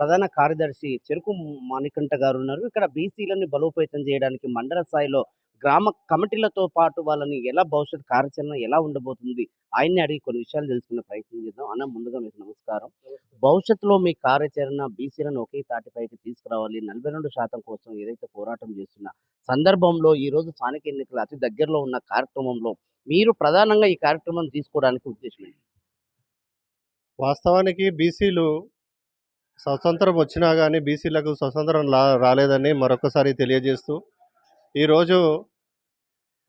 ప్రధాన కార్యదర్శి చెరుకు మాణికంఠ గారు ఉన్నారు ఇక్కడ బీసీలని బలోపేతం చేయడానికి మండల స్థాయిలో గ్రామ కమిటీలతో పాటు వాళ్ళని ఎలా భవిష్యత్ కార్యాచరణ ఎలా ఉండబోతుంది ఆయన్ని అడిగి కొన్ని విషయాలు తెలుసుకునే ప్రయత్నం చేద్దాం. అన్న ముందుగా మీకు నమస్కారం. భవిష్యత్తులో మీ కార్యాచరణ బీసీలను ఒకే తాటిపైకి తీసుకురావాలి. నలభై రెండు శాతం కోసం ఏదైతే పోరాటం చేస్తున్న సందర్భంలో ఈ రోజు స్థానిక ఎన్నికలు అతి దగ్గరలో ఉన్న కార్యక్రమంలో మీరు ప్రధానంగా ఈ కార్యక్రమం తీసుకోవడానికి ఉద్దేశం వాస్తవానికి బీసీలు స్వతంత్రం వచ్చినా కానీ బీసీలకు స్వతంత్రం లా రాలేదని మరొకసారి తెలియజేస్తూ ఈరోజు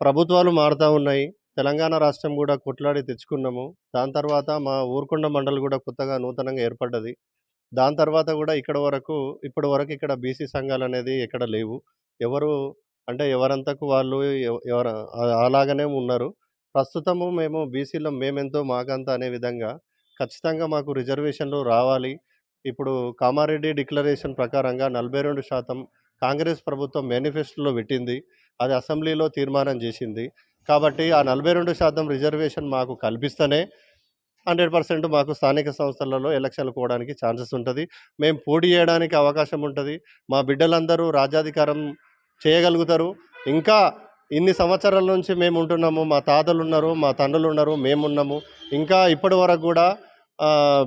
ప్రభుత్వాలు మారుతూ ఉన్నాయి. తెలంగాణ రాష్ట్రం కూడా కొట్లాడి తెచ్చుకున్నాము. దాని తర్వాత మా ఊరుకొండ మండలి కూడా కొత్తగా నూతనంగా ఏర్పడ్డది. దాని తర్వాత కూడా ఇక్కడ వరకు ఇప్పటి వరకు ఇక్కడ బీసీ సంఘాలు అనేది ఎక్కడ లేవు. ఎవరు అంటే ఎవరంతకు వాళ్ళు ఎవర అలాగనే ఉన్నారు. ప్రస్తుతము మేము బీసీలో మేమెంతో మాకంత అనే విధంగా ఖచ్చితంగా మాకు రిజర్వేషన్లు రావాలి. ఇప్పుడు కామారెడ్డి డిక్లరేషన్ ప్రకారంగా నలభై రెండు శాతం కాంగ్రెస్ ప్రభుత్వం మేనిఫెస్టోలో పెట్టింది. అది అసెంబ్లీలో తీర్మానం చేసింది. కాబట్టి ఆ నలభై రెండు శాతం రిజర్వేషన్ మాకు కల్పిస్తేనే హండ్రెడ్ పర్సెంట్ మాకు స్థానిక సంస్థలలో ఎలక్షన్లు పోవడానికి ఛాన్సెస్ ఉంటుంది. మేము పోటీ చేయడానికి అవకాశం ఉంటుంది. మా బిడ్డలందరూ రాజ్యాధికారం చేయగలుగుతారు. ఇంకా ఇన్ని సంవత్సరాల నుంచి మేము ఉంటున్నాము. మా తాతలు ఉన్నారు మా తండ్రులు ఉన్నారు మేము ఉన్నాము. ఇంకా ఇప్పటి వరకు కూడా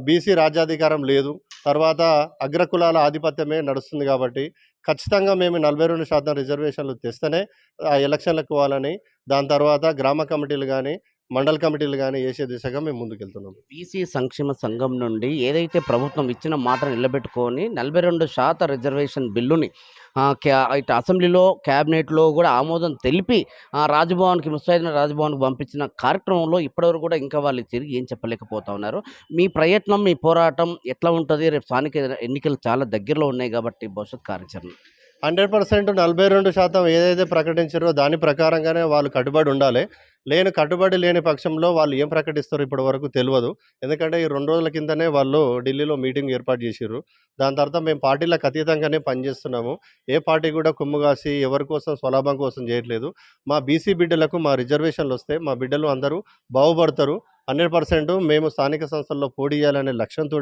బీసీ రాజ్యాధికారం లేదు. తర్వాత అగ్రకులాల ఆధిపత్యమే నడుస్తుంది కాబట్టి ఖచ్చితంగా మేము నలభై రెండు శాతం రిజర్వేషన్లు తెస్తేనే ఆ ఎలక్షన్లకు పోవాలని దాని తర్వాత గ్రామ కమిటీలు కానీ మండల కమిటీలు కానీ వేసే దిశగా మేము ముందుకెళ్తున్నాం బీసీ సంక్షేమ సంఘం నుండి ఏదైతే ప్రభుత్వం ఇచ్చిన మాటను నిలబెట్టుకొని నలభై రెండు శాతం రిజర్వేషన్ బిల్లుని క్యా- ఇటు అసెంబ్లీలో క్యాబినెట్లో కూడా ఆమోదం తెలిపి రాజభవన్కి రాజ్భవన్కి ముస్తాయిదిన రాజ్భవన్కి పంపించిన కార్యక్రమంలో ఇప్పటివరకు కూడా ఇంకా వాళ్ళు తిరిగి ఏం చెప్పలేకపోతా ఉన్నారు. మీ ప్రయత్నం మీ పోరాటం ఎట్లా ఉంటుంది? రేపు స్థానిక ఎన్నికలు చాలా దగ్గరలో ఉన్నాయి కాబట్టి భవిష్యత్ కార్యాచరణ. హండ్రెడ్ పర్సెంట్ నలభై రెండు శాతం ఏదైతే ప్రకటించారో దాని ప్రకారంగానే వాళ్ళు కట్టుబడి ఉండాలి. లేని కట్టుబడి లేని పక్షంలో వాళ్ళు ఏం ప్రకటిస్తారో ఇప్పటి వరకు తెలియదు ఎందుకంటే ఈ రెండు రోజుల కిందనే వాళ్ళు ఢిల్లీలో మీటింగ్ ఏర్పాటు చేసిర్రు దాని తర్వాత మేము పార్టీలకు అతీతంగానే పనిచేస్తున్నాము. ఏ పార్టీ కూడా కుమ్ము కాసి ఎవరి కోసం స్వలాభం కోసం చేయట్లేదు. మా బీసీ బిడ్డలకు మా రిజర్వేషన్లు వస్తే మా బిడ్డలు అందరూ బాగుపడతారు. హండ్రెడ్ పర్సెంట్ మేము స్థానిక సంస్థల్లో పోటీ చేయాలనే లక్ష్యంతో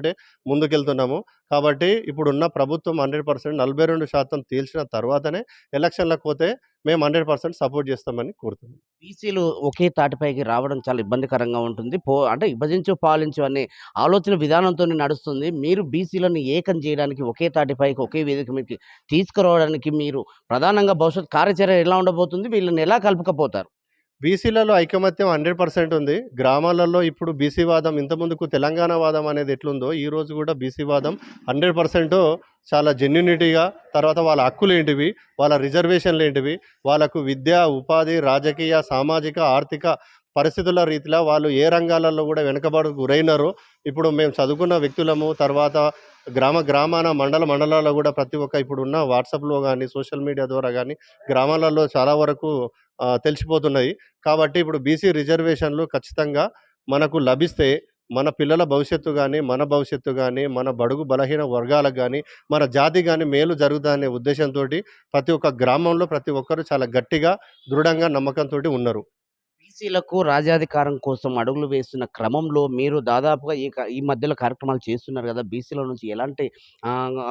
ముందుకెళ్తున్నాము. కాబట్టి ఇప్పుడున్న ప్రభుత్వం హండ్రెడ్ పర్సెంట్ నలభై రెండు శాతం తేల్చిన తర్వాతనే ఎలక్షన్లకు పోతే మేము హండ్రెడ్ పర్సెంట్ సపోర్ట్ చేస్తామని కోరుతున్నాం. బీసీలు ఒకే తాటిపైకి రావడం చాలా ఇబ్బందికరంగా ఉంటుంది. పో అంటే విభజించు పాలించు అనే ఆలోచన విధానంతో నడుస్తుంది. మీరు బీసీలను ఏకం చేయడానికి ఒకే తాటిపైకి ఒకే వేదిక మీకు తీసుకురావడానికి మీరు ప్రధానంగా భవిష్యత్ కార్యాచరణ ఎలా ఉండబోతుంది? వీళ్ళని ఎలా కలుపుకపోతారు? బీసీలలో ఐకమత్యం హండ్రెడ్ పర్సెంట్ ఉంది. గ్రామాలలో ఇప్పుడు బీసీ వాదం ఇంతకుముందుకు తెలంగాణ వాదం అనేది ఎట్లుందో ఈ రోజు కూడా బీసీ వాదం హండ్రెడ్ పర్సెంట్ చాలా జెన్యునిటీగా తర్వాత వాళ్ళ హక్కులు ఏంటివి వాళ్ళ రిజర్వేషన్లు ఏంటివి వాళ్ళకు విద్య ఉపాధి రాజకీయ సామాజిక ఆర్థిక పరిస్థితుల రీతిలో వాళ్ళు ఏ రంగాలలో కూడా వెనుకబడు గురైనారో ఇప్పుడు మేము చదువుకున్న వ్యక్తులము తర్వాత గ్రామ గ్రామాన మండల మండలాల్లో కూడా ప్రతి ఒక్క ఇప్పుడు ఉన్న వాట్సాప్లో కానీ సోషల్ మీడియా ద్వారా కానీ గ్రామాలలో చాలా వరకు తెలిసిపోతున్నాయి. కాబట్టి ఇప్పుడు బీసీ రిజర్వేషన్లు ఖచ్చితంగా మనకు లభిస్తే మన పిల్లల భవిష్యత్తు కానీ మన భవిష్యత్తు కానీ మన బడుగు బలహీన వర్గాలకు కానీ మన జాతి కానీ మేలు జరుగుతుందనే ఉద్దేశంతో ప్రతి ఒక్క గ్రామంలో ప్రతి ఒక్కరు చాలా గట్టిగా దృఢంగా నమ్మకంతో ఉన్నారు. బీసీలకు రాజ్యాధికారం కోసం అడుగులు వేస్తున్న క్రమంలో మీరు దాదాపుగా ఈ ఈ మధ్యలో కార్యక్రమాలు చేస్తున్నారు కదా బీసీల నుంచి ఎలాంటి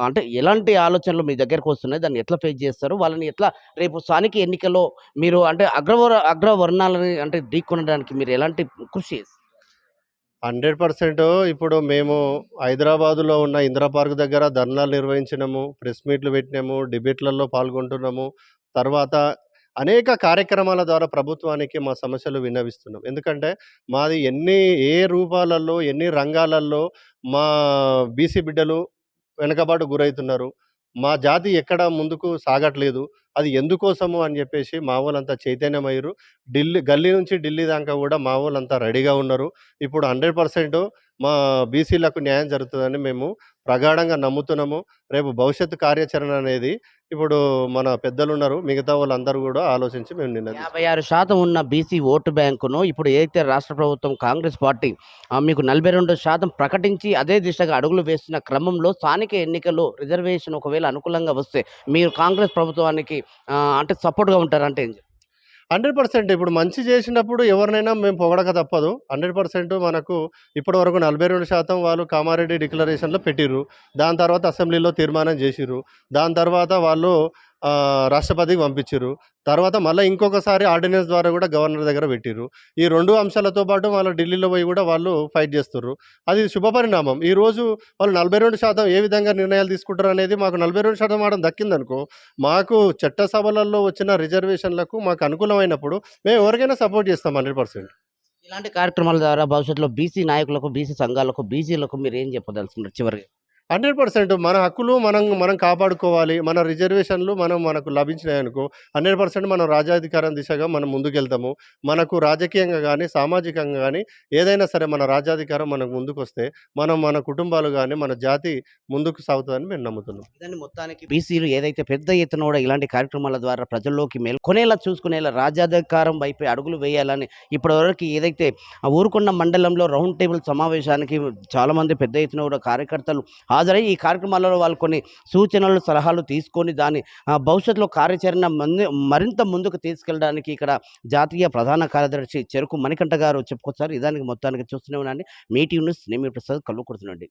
అంటే ఎలాంటి ఆలోచనలు మీ దగ్గరకు వస్తున్నాయి? దాన్ని ఎట్లా ఫేస్ చేస్తారు? వాళ్ళని ఎట్లా రేపు స్థానిక ఎన్నికల్లో మీరు అంటే అగ్రవర అగ్రవర్ణాలని అంటే ఢీకొనడానికి మీరు ఎలాంటి కృషి చేస్తారు? హండ్రెడ్ పర్సెంట్ ఇప్పుడు మేము హైదరాబాదులో ఉన్న ఇందిరా పార్క్ దగ్గర ధర్నాలు నిర్వహించినాము ప్రెస్ మీట్లు పెట్టినాము డిబేట్లలో పాల్గొంటున్నాము. తర్వాత అనేక కార్యక్రమాల ద్వారా ప్రభుత్వానికి మా సమస్యలు విన్నవిస్తున్నాం. ఎందుకంటే మాది ఎన్ని ఏ రూపాలలో ఎన్ని రంగాలలో మా బీసీ బిడ్డలు వెనుకబాటు గురవుతున్నారు మా జాతి ఎక్కడ ముందుకు సాగట్లేదు. అది ఎందుకోసము అని చెప్పేసి మా వాళ్ళంతా చైతన్యమయ్యారు. ఢిల్లీ గల్లీ నుంచి ఢిల్లీ దాకా కూడా మా వాళ్ళంతా రెడీగా ఉన్నారు ఇప్పుడు హండ్రెడ్ పర్సెంట్ మా బీసీలకు న్యాయం జరుగుతుందని మేము ప్రగాఢంగా నమ్ముతున్నాము. రేపు భవిష్యత్తు కార్యాచరణ అనేది ఇప్పుడు మన పెద్దలు ఉన్నారు మిగతా వాళ్ళందరూ కూడా ఆలోచించి మేము నిన్న యాభై ఆరు శాతం ఉన్న బీసీ ఓటు బ్యాంకును ఇప్పుడు ఏదైతే రాష్ట్ర ప్రభుత్వం కాంగ్రెస్ పార్టీ ఆ, మీకు నలభై రెండు శాతం ప్రకటించి అదే దిశగా అడుగులు వేస్తున్న క్రమంలో స్థానిక ఎన్నికల్లో రిజర్వేషన్ ఒకవేళ అనుకూలంగా వస్తే మీరు కాంగ్రెస్ ప్రభుత్వానికి అంటే సపోర్ట్గా ఉంటారంటే ఏం హండ్రెడ్ పర్సెంట్. ఇప్పుడు మంచి చేసినప్పుడు ఎవరినైనా మేము పొగడక తప్పదు. హండ్రెడ్ పర్సెంట్ మనకు ఇప్పటి వరకు నలభై రెండు శాతం వాళ్ళు కామారెడ్డి డిక్లరేషన్లో పెట్టిర్రు. దాని తర్వాత అసెంబ్లీలో తీర్మానం చేసిర్రు. దాని తర్వాత వాళ్ళు రాష్ట్రపతికి పంపించారు తర్వాత మళ్ళీ ఇంకొకసారి ఆర్డినెన్స్ ద్వారా కూడా గవర్నర్ దగ్గర పెట్టిరు ఈ రెండు అంశాలతో పాటు వాళ్ళు ఢిల్లీలో పోయి కూడా వాళ్ళు ఫైట్ చేస్తుర్రు. అది శుభపరిణామం ఈరోజు వాళ్ళు నలభై రెండు శాతం ఏ విధంగా నిర్ణయాలు తీసుకుంటారు అనేది మాకు నలభై రెండు శాతం మాట దక్కిందనుకో మాకు చట్టసభలలో వచ్చిన రిజర్వేషన్లకు మాకు అనుకూలమైనప్పుడు మేము ఎవరికైనా సపోర్ట్ చేస్తాం హండ్రెడ్ పర్సెంట్. ఇలాంటి కార్యక్రమాల ద్వారా భవిష్యత్తులో బీసీ నాయకులకు బీసీ సంఘాలకు బీసీలకు మీరు ఏం చెప్పదలుచుకున్నారు చివరికి హండ్రెడ్ పర్సెంట్ మన హక్కులు మనం మనం కాపాడుకోవాలి. మన రిజర్వేషన్లు మనం మనకు లభించినాయనుకో హండ్రెడ్ పర్సెంట్ మనం రాజ్యాధికారం దిశగా మనం ముందుకెళ్తాము. మనకు రాజకీయంగా కానీ సామాజికంగా కానీ ఏదైనా సరే మన రాజ్యాధికారం మనకు ముందుకు వస్తే మనం మన కుటుంబాలు కానీ మన జాతి ముందుకు సాగుతుందని మేము నమ్ముతున్నాం. మొత్తానికి బీసీలు ఏదైతే పెద్ద ఎత్తున కూడా ఇలాంటి కార్యక్రమాల ద్వారా ప్రజల్లోకి మేల్కొనేలా చూసుకునేలా రాజ్యాధికారం వైపే అడుగులు వేయాలని ఇప్పటివరకు ఏదైతే ఊరుకున్న మండలంలో రౌండ్ టేబుల్ సమావేశానికి చాలామంది పెద్ద ఎత్తున కూడా కార్యకర్తలు హాజరై ఈ కార్యక్రమాలలో వాళ్ళు కొన్ని సూచనలు సలహాలు తీసుకొని దాని భవిష్యత్తులో కార్యాచరణ మరింత ముందుకు తీసుకెళ్ళడానికి ఇక్కడ జాతీయ ప్రధాన కార్యదర్శి చెరుకు మణికంఠ గారు చెప్పుకొచ్చారు. ఇదానికి మొత్తానికి చూస్తూనే ఉండండి. మీటింగ్ న్యూస్ నేమి ప్రసాద్ కళ్ళు